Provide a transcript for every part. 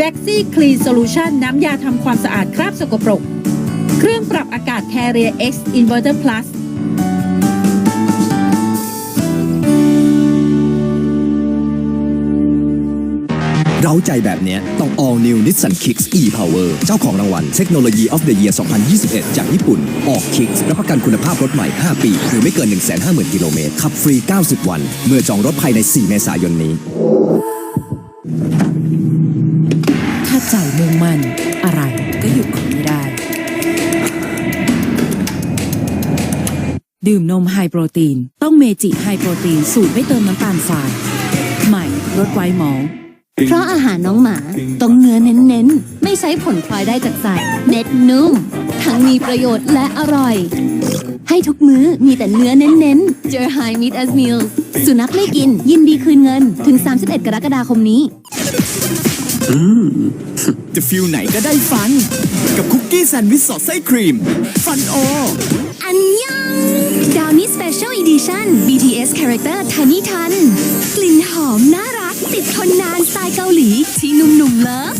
Pepsi Clean Solution น้ำยาทำความสะอาดคราบสกปรก เครื่องปรับอากาศ Carrier X Inverter Plus เราใจแบบเนี้ยต้อง All New Nissan Kicks e-Power เจ้าของรางวัลเทคโนโลยี of the Year 2021 จากญี่ปุ่น ออก Kicks รับประกันคุณภาพรถใหม่ 5 ปี หรือไม่เกิน 150,000 กิโลเมตร ขับฟรี 90 วัน เมื่อจองรถภายใน 4 เมษายนนี้ ใจมุ่งมั่นอะไรก็หยุดคุณไม่ได้ ดื่มนมไฮโปรตีน ต้องเมจิไฮโปรตีน สูตรไม่เติมน้ำตาลทรายใหม่รสไวท์มอลต์เพราะอาหารน้องหมาต้องเนื้อเน้นๆ ไม่ใช้ผลพลอยได้จากสัตว์เน็ตนุ่ม ทั้งมีประโยชน์และอร่อย ให้ทุกมื้อมีแต่เนื้อเน้นๆ เจอ High Meat as Meals สุนัขไม่กินยินดีคืนเงินถึง 31 กรกฎาคมนี้ จะฟิลไหนก็ได้ฟัน กับคุกกี้แซนด์วิชสอดไส้ครีม ฟันโอ อันยัง ดาวนี่ Special Edition BTS Character Tiny Tan กลิ่นหอมน่ารัก ติดทนนานสไตล์เกาหลีที่หนุ่มๆเลิฟ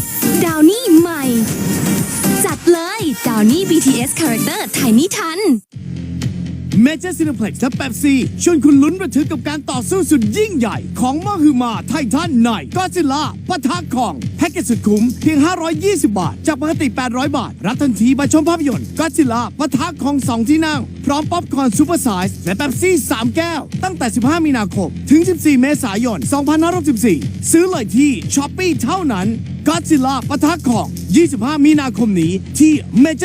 เมเจอร์ซีนเพล็กซ์และเป๊ปซีชวนคุณลุ้นระทึกกับการต่อสู้สุดยิ่งใหญ่ ของมหึมาไททันในก็ซิล่าปะทะของแพ็กเกจสุดคุ้มเพียง 520 บาท จากปกติ 800 บาท รับทันทีมาชมภาพยนตร์ก็ซิล่าปะทะของ 2 ที่นั่ง พร้อมป๊อปคอร์นซูเปอร์ไซส์และเป๊ปซี่ 3 แก้ว ตั้งแต่ 15 มีนาคม ถึง 14 เมษายน 2564 ซื้อเลยที่ช้อปปี้เท่านั้นก็ซิล่าปะทะของ 25 มีนาคมนี้ที่เมเจ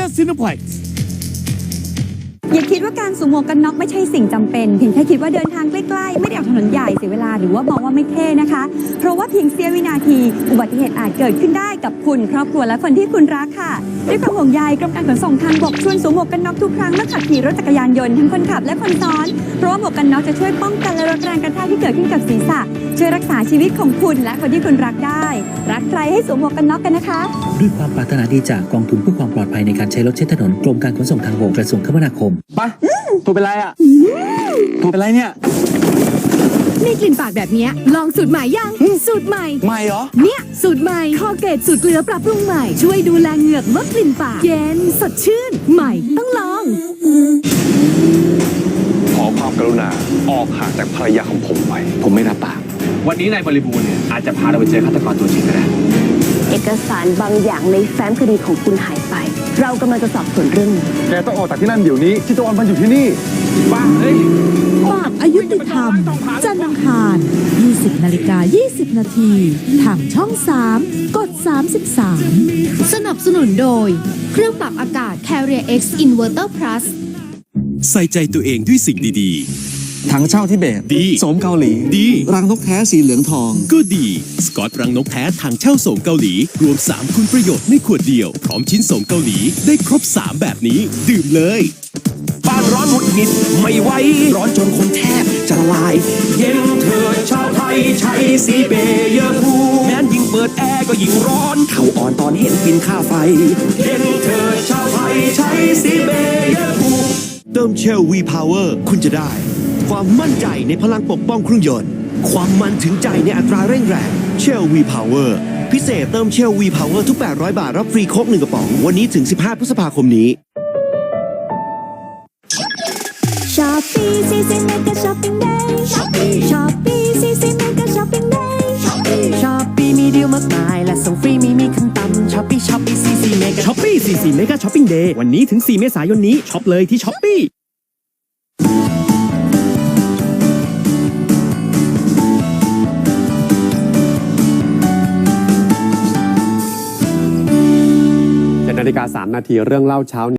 อย่าคิดว่าการสวมหมวกกันน็อกไม่ใช่สิ่งจำเป็น เพียงแค่คิดว่าเดินทางใกล้ๆ ไม่ได้ออกถนนใหญ่เสียเวลาหรือว่ามองว่าไม่เท่นะคะ เพราะว่าเพียงเสี้ยววินาที อุบัติเหตุอาจเกิดขึ้นได้กับคุณครอบครัวและคนที่คุณรักค่ะด้วยความห่วงใยกรมการขนส่งทางบกชวนสวมหมวกกันน็อกทุกครั้งเมื่อขับขี่รถจักรยานยนต์ทั้งคนขับและคนซ้อนเพราะว่าหมวกกันน็อกจะช่วยป้องกันและลดแรงกระแทกที่เกิดขึ้นกับศีรษะช่วยรักษาชีวิตของคุณและคนที่คุณรักได้ รักใครให้สวมหมวกกันน็อกกันนะคะด้วยความปรารถนาดีจากกองทุนเพื่อความปลอดภัยในการใช้รถใช้ถนนกรมการขนส่งทางบกกระทรวงคมนาคมปะตัวเป็นไรอะตัวเป็นไรเนี่ย มีกลิ่นปากแบบเนี้ยลองสูตรใหม่ยัง สูตรใหม่ไม่เหรอ เนี่ยสูตรใหม่คอเกตสูตรเกลือปรับปรุงใหม่ ช่วยดูแลเหงือกลดกลิ่นปาก เย็นสดชื่น ใหม่ต้องลอง ขอความกรุณาออกห่างจากภรรยาของผมไป ผมไม่รับปาก วันนี้นายบริบูรณ์เนี่ยอาจจะพาเราไปเจอฆาตกรตัวจริงก็ได้เอกสารบางอย่างในแฟ้มคดีของคุณหายไป เรากำลังจะสอบสวนเรื่องนี้ แกต้องออกจากที่นั่นเดี๋ยวนี้ที่ตะวันมาอยู่ที่นี่ บ้าเฮ้ยปากอายุติธรรม จันทร์อังคาร 20 นาฬิกา 20 นาที ทางช่อง 3 กด 33 สนับสนุนโดย เครื่องปรับอากาศ Carrier X Inverter Plus ใส่ใจตัวเองด้วยสิ่งดี ถังเช่าทิเบตดีโสมเกาหลีดี รังนกแท้สีเหลืองทองๆก็ดี สกอตรังนกแท้ทางเช่าส่งเกาหลี รวม 3 คุณประโยชน์ในขวดเดียว พร้อมชิ้นส่งเกาหลีได้ครบ 3 แบบนี้ ดื่มเลยบ้านร้อนหงุดหงิดไม่ไหวร้อนจนคนแทบจะละลาย เย็นเถิดชาวไทยใช้สีเบเยอร์คูแม้นยิ่งเปิดแอร์ก็ยิ่งร้อนเข่าอ่อนตอนเห็นบินค่าไฟ เย็นเถิดชาวไทยใช้สีเบเยอร์คูเติมเชลวีพาวเวอร์คุณจะได้ ความมั่นใจในพลังปกป้องเครื่องยนต์ ความมันถึงใจในอัตราเร่งแรงเชลวีพาวเวอร์พิเศษเติมเชลวีพาวเวอร์ทุก 800 บาท รับฟรีโค้กหนึ่งกระป๋อง วันนี้ถึง 15 พฤษภาคมนี้ช้อปปี้ซีซีเมกะช้อปปิ้งเดย์ช้อปปี้ช้อปปี้ซีซีเมกะช้อปปิ้งเดย์ช้อปปี้ช้อปปี้มีดีลมากมาย และส่งฟรีมีมีขั้นต่ำช้อปปี้ช้อปปี้ซีซีเมกะช้อปปี้44เมกาช้อปปิ้งเดย์วันนี้ถึง 4 เมษายนนี้ช็อปเลยที่ช้อปปี้ ฬิกา3นาทีเรื่องเล่าเช้า